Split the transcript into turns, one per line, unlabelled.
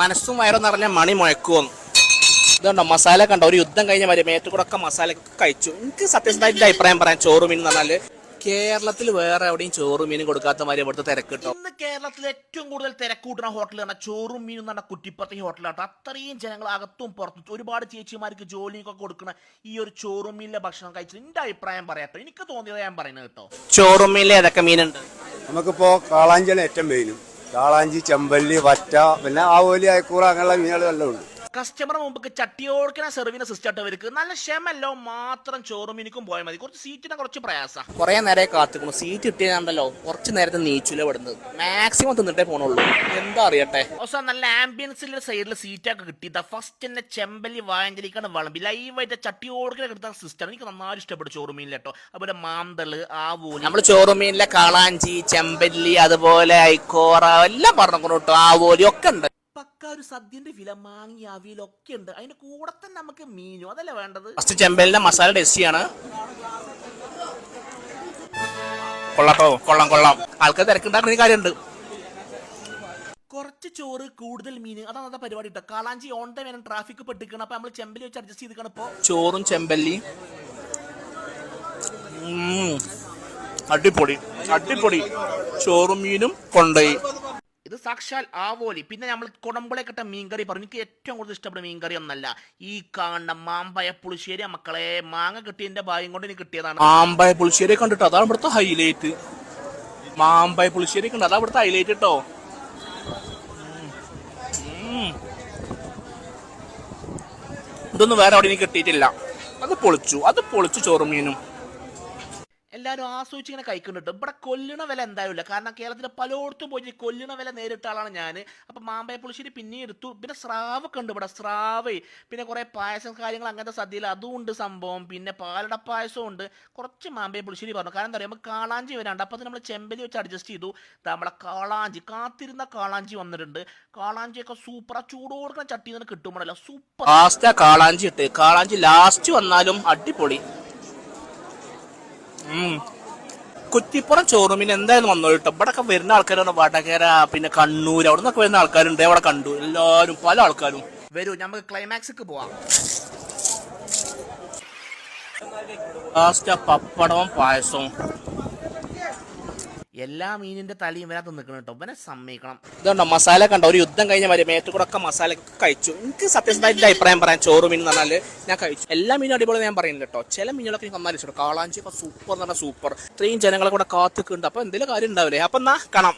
മനസ്സും വയറും നിറഞ്ഞ മണി മുഴക്കുമെന്ന് ഇതുണ്ടോ മസാല കണ്ടോ? ഒരു യുദ്ധം കഴിഞ്ഞ മതി മേറ്റുകൂടൊക്കെ മസാല ഒക്കെ കഴിച്ചു. എനിക്ക് സത്യസന്ധമായിട്ട് അഭിപ്രായം പറയാം ചോറ് മീൻ എന്ന് പറഞ്ഞാൽ കേരളത്തിൽ വേറെ എവിടെയും ചോറും മീനും കൊടുക്കാത്ത മാതിരി ഇവിടുത്തെ തിരക്ക് കിട്ടും.
ഇന്ന് കേരളത്തിൽ ഏറ്റവും കൂടുതൽ തിരക്കൂട്ടുന്ന ഹോട്ടൽ ഹോട്ടലാണ് ചോറും മീനും പറഞ്ഞ കുറ്റിപ്പുറത്തെ ഹോട്ടലാണ് അത്രയും ജനങ്ങൾ അകത്തും പുറത്തും ഒരുപാട് ചേച്ചിമാർക്ക് ജോലിയൊക്കെ കൊടുക്കുന്ന ഈ ഒരു ചോറും മീനിലെ ഭക്ഷണം കഴിച്ചത് എന്റെ അഭിപ്രായം പറയാട്ടോ എനിക്ക് തോന്നിയത് ഞാൻ പറയുന്നത് കേട്ടോ.
ചോറും മീനിൽ ഏതൊക്കെ മീനുണ്ട്?
നമുക്കിപ്പോ കാളാഞ്ചിയാണ് ഏറ്റവും മെയിനും കാളാഞ്ചി ചെമ്പല്ലി വറ്റ പിന്നെ ആവോലി അയക്കൂറ അങ്ങനെയുള്ള മീനുകളെല്ലാം ഉണ്ട്.
കസ്റ്റമർ മുമ്പ് ചട്ടിയോടുക്കണ സെർവിനെ സിസ്റ്റം അവർക്ക് നല്ല ക്ഷമല്ലോ മാത്രം ചോറും മിനിക്കും പോയാൽ മതി. കുറച്ച് സീറ്റിനെ കുറച്ച് പ്രയാസ.
കുറെ നേരെ കാത്തുക്കണം സീറ്റ് കിട്ടിയാണ്ടല്ലോ കുറച്ച് നേരത്തെ നീച്ചുല വിടുന്നത് മാക്സിമം തിന്നിട്ടേ പോണുള്ളൂ. എന്താ അറിയട്ടെ?
അവസാനം നല്ല ആംബിയൻസിലെ സൈഡിൽ സീറ്റൊക്കെ കിട്ടിയത്. ഫസ്റ്റ് തന്നെ ചെമ്പല്ലി വായഞ്ചലിക്കാണ് വിളമ്പി. ലൈവായിട്ട് ചട്ടിയോടുക്കണ കിട്ടുന്ന സിസ്റ്റം എനിക്ക് നന്നായി ഇഷ്ടപ്പെട്ടു ചോറും മീനിൽ കേട്ടോ. അതുപോലെ മാന്തൾ ആവൂലി.
നമ്മൾ ചോറും മീനിലെ കാളാഞ്ചി ചെമ്പല്ലി അതുപോലെ ഐക്കോറ എല്ലാം പറഞ്ഞു കേട്ടോ ആവോലി ഒക്കെ ഉണ്ട്.
പക്ക ഒരു സദ്യന്റെ വില മാങ്ങി അവിയിലൊക്കെ ഉണ്ട്. അതിന്റെ കൂടെ തന്നെ നമുക്ക് മീനും. അതല്ലേ വേണ്ടത്?
ഫസ്റ്റ് ചെമ്പലിന്റെ മസാല ടേസ്റ്റിയാണ് കൊള്ളാട്ടോ കൊള്ളാം കൊള്ളാം ആൾക്കാർ തിരക്കുണ്ടാക്കുന്ന കാര്യമുണ്ട്.
കുറച്ച് ചോറ് കൂടുതൽ മീൻ അതാണ് അതാ പരിപാടി കേട്ടോ കാളാഞ്ചി ഓൺ ടൈം വേണം ട്രാഫിക് പെട്ടിക്കണം അപ്പൊ നമ്മൾ ചെമ്പലി വെച്ച് അഡ്ജസ്റ്റ് ചെയ്തിരിക്കണം ഇപ്പോ.
ചോറും ചെമ്പല്ലി. അടിപൊളി. അടിപൊളി. ചോറും മീനും കൊണ്ടുപോയി.
ഇത് സാക്ഷാൽ ആവോലി പിന്നെ നമ്മൾ കുടമ്പളെക്കിട്ട മീൻകറി പറഞ്ഞു എനിക്ക് ഏറ്റവും കൂടുതൽ ഇഷ്ടപ്പെട്ട മീൻകറി ഒന്നല്ല. ഈ കാണുന്ന മാമ്പയ പുളിശ്ശേരി മക്കളെ മാങ്ങ കിട്ടിയതിന്റെ ഭാഗ്യം കൊണ്ട് എനിക്ക് കിട്ടിയതാണ്.
മാമ്പയ പുളിശ്ശേരി കണ്ടിട്ടോ? അതാണ് ഇവിടുത്തെ ഹൈലൈറ്റ് മാമ്പയ പുളിശ്ശേരി കണ്ടു. അതാണ് ഇവിടുത്തെ ഹൈലൈറ്റ് കേട്ടോ ഇതൊന്നും വേറെ അവിടെ എനിക്ക് കിട്ടിയിട്ടില്ല. അത് പൊളിച്ചു. അത് പൊളിച്ചു ചോറും മീനും.
എല്ലാവരും ആസ്വദിച്ച് ഇങ്ങനെ കഴിക്കുന്നുണ്ട്. ഇവിടെ കൊല്ലണ വില എന്തായാലും കാരണം കേരളത്തിലെ പലയിടത്തും പോയി കൊല്ലണ വില നേരിട്ട ആളാണ് ഞാൻ അപ്പം മാമ്പയ പുളിശ്ശേരി പിന്നെ എടുത്തു. പിന്നെ സ്രാവൊക്കെ ഉണ്ട് ഇവിടെ. സ്രാവ് പിന്നെ കുറേ പായസം കാര്യങ്ങൾ അങ്ങനത്തെ സദ്യയിൽ അതും ഉണ്ട് സംഭവം. പിന്നെ പാലട പായസവും ഉണ്ട്. കുറച്ച് മാമ്പയ പുളിശ്ശേരി പറഞ്ഞു. കാരണം എന്താ പറയുക നമുക്ക് കാളാഞ്ചി വരാണ്ട്. അപ്പം നമ്മൾ ചെമ്പലി വെച്ച് അഡ്ജസ്റ്റ് ചെയ്തു. നമ്മളെ കാളാഞ്ചി കാത്തിരുന്ന കാളാഞ്ചി വന്നിട്ടുണ്ട്. കാളാഞ്ചിയൊക്കെ സൂപ്പർ ആ ചൂടോടെ കൊടുക്കുന്ന ചട്ടി നിന്ന് കിട്ടുമ്പോഴല്ല സൂപ്പർ.
കാളാഞ്ചി ഇട്ട്. കാളാഞ്ചി ലാസ്റ്റ് വന്നാലും അടിപൊളി. കുറ്റിപ്പുറം ചോറുമീൻ എന്തായാലും വന്നോ കേട്ടോ ഇവിടെ ഒക്കെ വരുന്ന ആൾക്കാരാണ് വടകര പിന്നെ കണ്ണൂർ അവിടെ നിന്നൊക്കെ വരുന്ന ആൾക്കാരുണ്ട്. അവിടെ കണ്ടു. എല്ലാവരും പല ആൾക്കാരും.
വരൂ നമുക്ക് ക്ലൈമാക്സിക്ക് പോവാം.
ലാസ്റ്റ് പപ്പടവും പായസവും.
എല്ലാ മീനിന്റെ തലയും വരാത്ത നിൽക്കണം കേട്ടോ. ഇവനെ സമ്മതിക്കണം.
ഇതുണ്ടോ മസാല കണ്ടോ? ഒരു യുദ്ധം കഴിഞ്ഞ മേത്തുകൂടെ ഒക്കെ മസാല കഴിച്ചു. എനിക്ക് സത്യസന്ധമായിട്ട് അഭിപ്രായം പറയാൻ ചോറ് മീൻ എന്ന് പറഞ്ഞാൽ ഞാൻ കഴിച്ചു. എല്ലാ മീനും അടിപൊളി ഞാൻ പറയുന്നില്ല കേട്ടോ. ചില മീനുകളൊക്കെ എനിക്ക് നന്നായി ഇഷ്ടം കാളാഞ്ചി ഒക്കെ സൂപ്പർ എന്ന് പറഞ്ഞാൽ സൂപ്പർ ഇത്രയും ജനങ്ങളെ കൂടെ കാത്തുക്കുണ്ട് അപ്പൊ എന്തെങ്കിലും കാര്യം ഉണ്ടാവില്ലേ? അപ്പൊ എന്നാ കാണാം.